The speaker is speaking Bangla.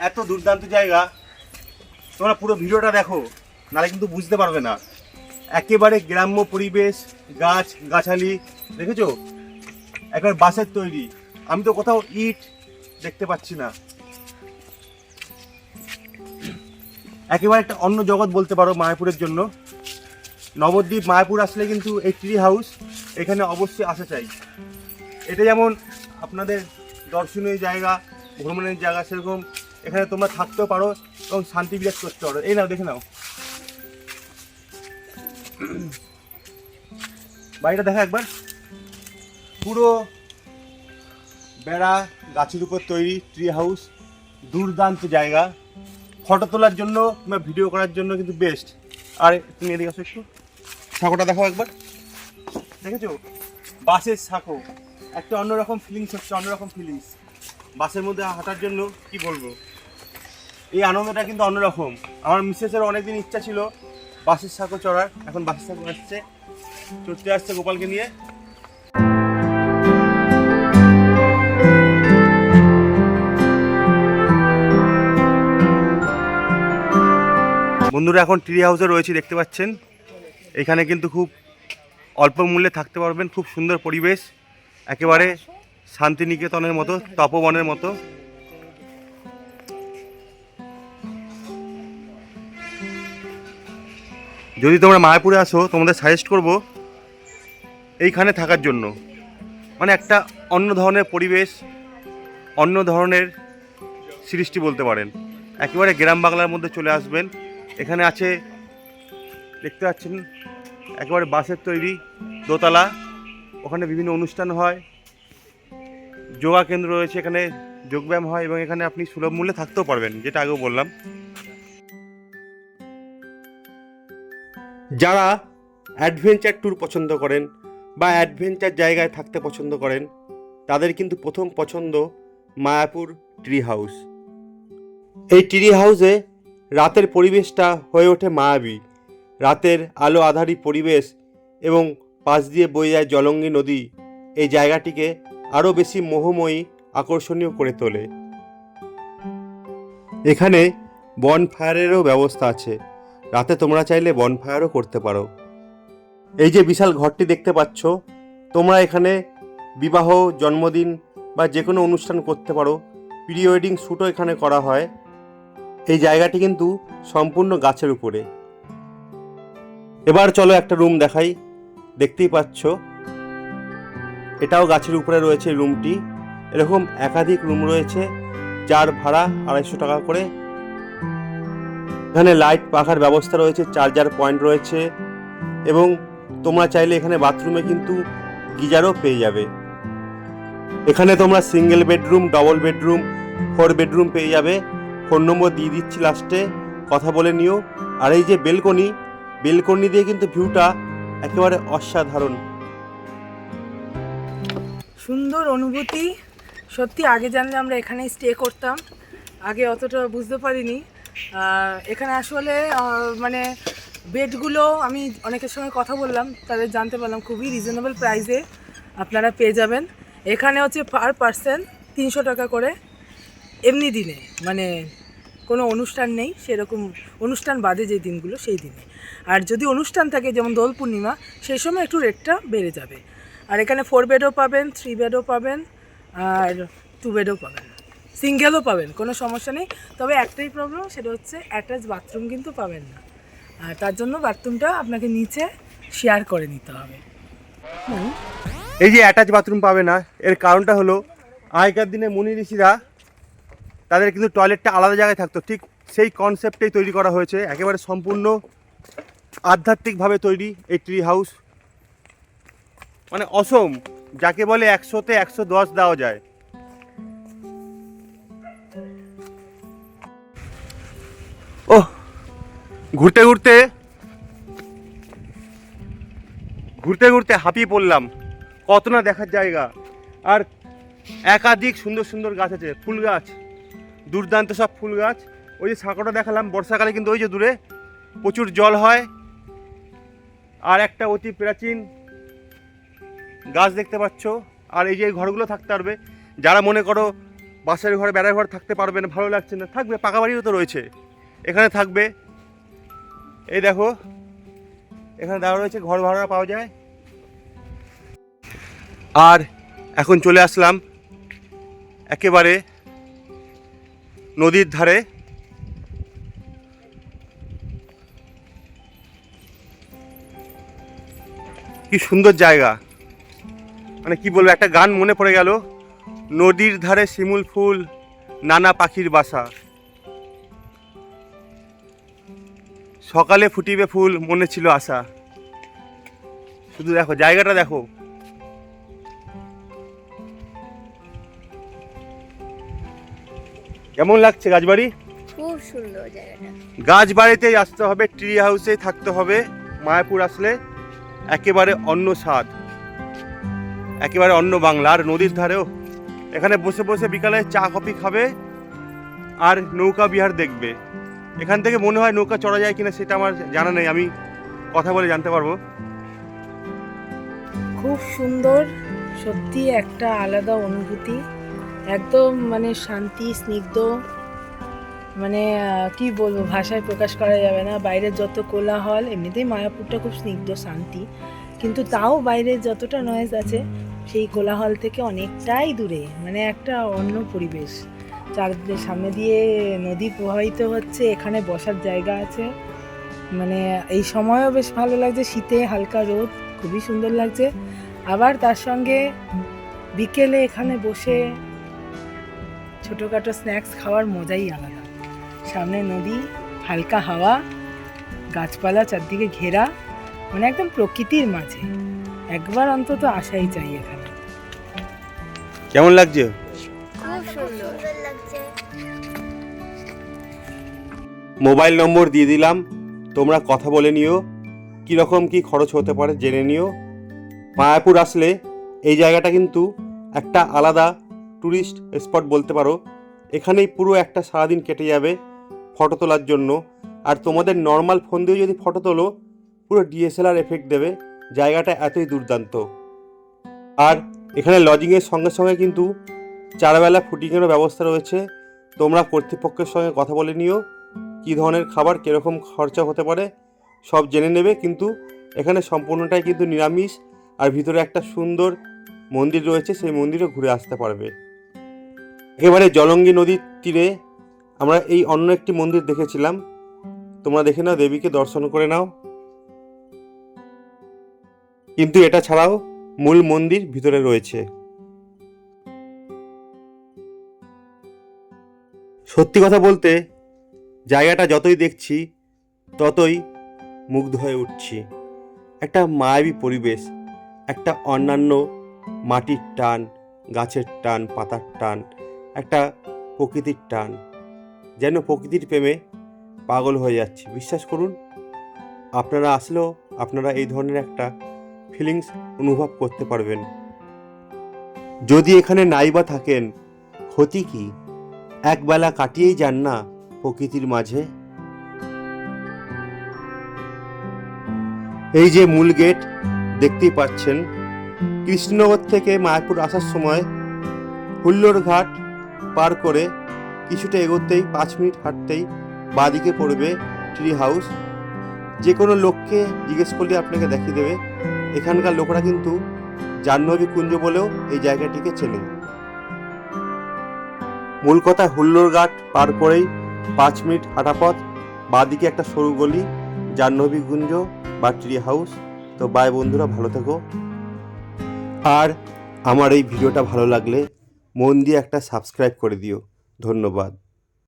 এত দুর্দান্ত জায়গা। তোমরা পুরো ভিডিওটা দেখো নাহলে কিন্তু বুঝতে পারবে না। একেবারে গ্রাম্য পরিবেশ, গাছ, গাছালি, দেখেছ? একবার বাঁশের তৈরি। আমি তো কোথাও ইট দেখতে পাচ্ছি না। একেবারে একটা অন্য জগৎ বলতে পারো মায়াপুরের জন্য। নবদ্বীপ, মায়াপুর আসলে কিন্তু এই ট্রি হাউস এখানে অবশ্যই আসা চাই। এটা যেমন আপনাদের দর্শনীয় জায়গা, ভ্রমণের জায়গা, সেরকম এখানে তোমরা থাকতেও পারো এবং শান্তি বিরাজ করতে পারো। এই নাও, দেখে নাও। বাড়িটা দেখা একবার। পুরো বেড়া, গাছের উপর তৈরি ট্রি হাউস দুর্দান্ত জায়গা। ফটো তোলার জন্য কিংবা ভিডিও করার জন্য কিন্তু বেস্ট আর তুমি এদিকে আসো একটু। সাঁকোটা দেখো একবার। দেখেছ? বাসের সাঁকো। একটা অন্যরকম ফিলিংস হচ্ছে অন্যরকম ফিলিংস বাসের মধ্যে হাঁটার জন্য কি বলব? এই আনন্দটা কিন্তু অন্যরকম। আমার মিসেসের অনেকদিন ইচ্ছা ছিল বাসের সাঁকো চড়ার, এখন বাসের সাঁকো আসছে। চড়তে আসছে গোপালকে নিয়ে। বন্ধুরা, এখন ট্রি হাউসে রয়েছে, দেখতে পাচ্ছেন? এখানে কিন্তু খুব অল্প মূল্যে থাকতে পারবেন, খুব সুন্দর পরিবেশ। একেবারে শান্তিনিকেতনের মতো, তপবনের মতো। যদি তোমরা মায়াপুরে আসো, তোমাদের সাজেস্ট করব এইখানে থাকার জন্য। মানে একটা অন্য ধরনের পরিবেশ, অন্য ধরনের সৃষ্টি বলতে পারেন। একেবারে গ্রাম বাংলার মধ্যে চলে আসবেন। এখানে আছে, দেখতে পাচ্ছেন, একেবারে বাঁশের তৈরি দোতলা। ওখানে বিভিন্ন অনুষ্ঠান হয়। যোগা কেন্দ্র রয়েছে, এখানে যোগব্যায়াম হয় এবং এখানে আপনি সুলভ মূল্যে থাকতেও পারবেন, যেটা আগেও বললাম। যারা অ্যাডভেঞ্চার ট্যুর পছন্দ করেন বা অ্যাডভেঞ্চার জায়গায় থাকতে পছন্দ করেন, তাদের কিন্তু প্রথম পছন্দ মায়াপুর ট্রি হাউস এই ট্রি হাউসে রাতের পরিবেশটা হয়ে ওঠে মায়াবী। রাতের আলো আধারি পরিবেশ এবং পাশ দিয়ে বয়ে যায় জলঙ্গি নদী এই জায়গাটিকে আরও বেশি মোহময়ী, আকর্ষণীয় করে তোলে। এখানে বন ফায়ারেরও ব্যবস্থা আছে। রাতে তোমরা চাইলে বন ফায়ারও করতে পারো। এই যে বিশাল ঘরটি দেখতে পাচ্ছ, তোমরা এখানে বিবাহ, জন্মদিন বা যে কোনো অনুষ্ঠান করতে পারো। প্রি ওয়েডিং শ্যুটও এখানে করা হয়। এই জায়গাটি কিন্তু সম্পূর্ণ গাছের উপরে। এবার চলো একটা রুম দেখাই। দেখতেই পাচ্ছ, এটাও গাছের উপরে রয়েছে রুমটি এরকম একাধিক রুম রয়েছে, যার ভাড়া আড়াইশো টাকা করে। এখানে লাইট পাখার ব্যবস্থা রয়েছে চার্জার পয়েন্ট রয়েছে এবং তোমরা চাইলে এখানে বাথরুমে কিন্তু গিজারও পেয়ে যাবে। এখানে তোমরা single bedroom double bedroom four bedroom পেয়ে যাবে। ফোন নম্বর দিয়ে দিচ্ছি লাস্টে কথা বলে নিও। আর এই যে বেলকনি বেলকনি দিয়ে কিন্তু ভিউটা একেবারে অসাধারণ। সুন্দর অনুভূতি। সত্যি আগে জানলে আমরা এখানেই স্টে করতাম। আগে অতটা বুঝতে পারিনি। এখানে আসলে মানে বেডগুলো আমি অনেকের সঙ্গে কথা বললাম, তাদের জানতে পারলাম খুবই রিজনেবল প্রাইসে আপনারা পেয়ে যাবেন। এখানে হচ্ছে পার পার্সন তিনশো টাকা করে এমনি দিনে মানে কোনো অনুষ্ঠান নেই, সেরকম অনুষ্ঠান বাদে যে দিনগুলো, সেই দিনে। আর যদি অনুষ্ঠান থাকে, যেমন দোল পূর্ণিমা, সেই সময় একটু রেটটা বেড়ে যাবে। আর এখানে ফোর বেডও পাবেন থ্রি বেডও পাবেন, আর টু বেডও পাবেন। সিঙ্গেলও পাবেন, কোনো সমস্যা নেই। তবে একটাই প্রবলেম সেটা হচ্ছে অ্যাটাচ বাথরুম কিন্তু পাবেন না। আর তার জন্য বাথরুমটা আপনাকে নিচে শেয়ার করে নিতে হবে। এই যে অ্যাটাচ বাথরুম পাবে না, এর কারণটা হলো আগেকার দিনে মুনি ঋষিরা তাদের কিন্তু টয়লেটটা আলাদা জায়গায় থাকতো। ঠিক সেই কনসেপ্টেই তৈরি করা হয়েছে, একেবারে সম্পূর্ণ আধ্যাত্মিকভাবে তৈরি এই ট্রি হাউস মানে অসম, যাকে বলে একশোতে একশো দশ দেওয়া যায়। ও ঘুরতে ঘুরতে ঘুরতে ঘুরতে হাঁপিয়ে পড়লাম। কত না দেখার জায়গা। আর একাধিক সুন্দর সুন্দর গাছ আছে, ফুল গাছ, দুর্দান্ত সব ফুল গাছ। ওই যে সাঁকোটা দেখালাম, বর্ষাকালে কিন্তু ওই যে দূরে প্রচুর জল হয়। আর একটা অতি প্রাচীন গাছ দেখতে পাচ্ছ। আর এই যে ঘরগুলো থাকতে পারবে, যারা মনে করো বাসার ঘরে, বেড়ার ঘর থাকতে পারবে না, ভালো লাগছে না, থাকবে, পাকা বাড়িও তো রয়েছে। এখানে থাকবে। এই দেখো, এখানে দেওয়া রয়েছে, ঘর ভাড়া পাওয়া যায়। আর এখন চলে আসলাম একেবারে নদীর ধারে। কি সুন্দর জায়গা। মানে কি বলব, একটা গান মনে পড়ে গেল, নদীর ধারে শিমুল ফুল, নানা পাখির বাসা। সকালে ফুটিবে ফুল মনে ছিল আশা। শুধু দেখো জায়গাটা দেখো। কেমন লাগছে গাছবাড়ি? খুব সুন্দর জায়গাটা। গাছ বাড়িতেই আসতে হবে ট্রি হাউসে থাকতে হবে। মায়াপুর আসলে একেবারে অন্য স্বাদ। একেবারে অন্য বাংলা আর নদীর ধারেও। এখানে বসে বসে বিকালে চা কফি খাবে আর নৌকা বিহার দেখবে। এখান থেকে মনে হয় নৌকা চড়া যায় কিনা সেটা আমার জানা নেই, আমি কথা বলে জানতে পারব। খুব সুন্দর, সত্যি একটা আলাদা অনুভূতি। একদম মানে শান্তি, স্নিগ্ধ মানে কি বলব, ভাষায় প্রকাশ করা যাবে না। বাইরের যত কোলাহল, এমনিতেই মায়াপুরটা খুব স্নিগ্ধ, শান্তি। কিন্তু তাও বাইরে যতটা নয়েজ আছে, সেই কোলাহল থেকে অনেকটাই দূরে মানে একটা অন্য পরিবেশ। চারদিকে সামনে দিয়ে নদী প্রবাহিত হচ্ছে, এখানে বসার জায়গা আছে। মানে এই সময়ও বেশ ভালো লাগছে, শীতে হালকা রোদ, খুবই সুন্দর লাগছে। আবার তার সঙ্গে বিকেলে এখানে বসে ছোটোখাটো স্ন্যাক্স খাওয়ার মজাই আলাদা। সামনে নদী, হালকা হাওয়া, গাছপালা চারদিকে ঘেরা মানে একদম প্রকৃতির মাঝে। একবার অন্তত আসাই চাই এখানে। কেমন লাগছে? মোবাইল নম্বর দিয়ে দিলাম। তোমরা কথা বলে নিও। কীরকম কি খরচ হতে পারে জেনে নিও। মায়াপুর আসলে এই জায়গাটা কিন্তু একটা আলাদা ট্যুরিস্ট স্পট বলতে পারো। এখানেই পুরো একটা সারাদিন কেটে যাবে ফটো তোলার জন্য। আর তোমাদের নর্মাল ফোন দিয়ে যদি ফটো তোলো, পুরো ডিএসএলআর এফেক্ট দেবে। জায়গাটা এতই দুর্দান্ত। আর এখানে লজিংয়ের সঙ্গে সঙ্গে কিন্তু চারবেলা ফুটিংয়েরও ব্যবস্থা রয়েছে। তোমরা কর্তৃপক্ষের সঙ্গে কথা বলে নিও। কী ধরনের খাবার, কীরকম খরচা হতে পারে, সব জেনে নেবে, কিন্তু এখানে সম্পূর্ণটাই কিন্তু নিরামিষ, আর ভিতরে একটা সুন্দর মন্দির রয়েছে, সেই মন্দিরে ঘুরে আসতে পারবে। একেবারে জলঙ্গি নদীর তীরে আমরা এই অন্য একটি মন্দির দেখেছিলাম। তোমরা দেখে নাও, দেবীকে দর্শন করে নাও। কিন্তু এটা ছাড়াও মূল মন্দির ভিতরে রয়েছে। সত্যি কথা বলতে জায়গাটা যতই দেখছি, ততই মুগ্ধ হয়ে উঠছি। একটা মায়াবী পরিবেশ, একটা অন্যান্য মাটির টান, গাছের টান, পাতার টান, একটা প্রকৃতির টান। যেন প্রকৃতির প্রেমে পাগল হয়ে যাচ্ছি। বিশ্বাস করুন, আপনারা আসলেও আপনারা এই ধরনের একটা ফিলিংস অনুভব করতে পারবেন। যদি এখানে নাই বা থাকেন, ক্ষতি কি? একবেলা কাটিয়েই যান না? প্রকৃতির মাঝে। এই যে মূল গেট, দেখতেই পাচ্ছেন, কৃষ্ণনগর থেকে মায়াপুর আসার সময় হুল্লোর ঘাট পার করে কিছুটা এগোতেই পাঁচ মিনিট হাঁটতেই বাদিকে পড়বে ট্রি হাউস যে কোনো লোককে জিজ্ঞেস করলে আপনাকে দেখিয়ে দেবে। এখানকার লোকরা কিন্তু জাহ্নবী কুঞ্জ বলেও এই জায়গাটিকে চেনে। মূল কথা হুল্লোর ঘাট পার করেই পাঁচ মিনিট হাঁটা পথ বাদিকে একটা সরু গলি, জাহ্নবী গুঞ্জ বা ট্রি হাউস তো বাই বন্ধুরা, ভালো থেকো। আর আমার এই ভিডিওটা ভালো লাগলে মন দিয়ে একটা সাবস্ক্রাইব করে দিও। ধন্যবাদ।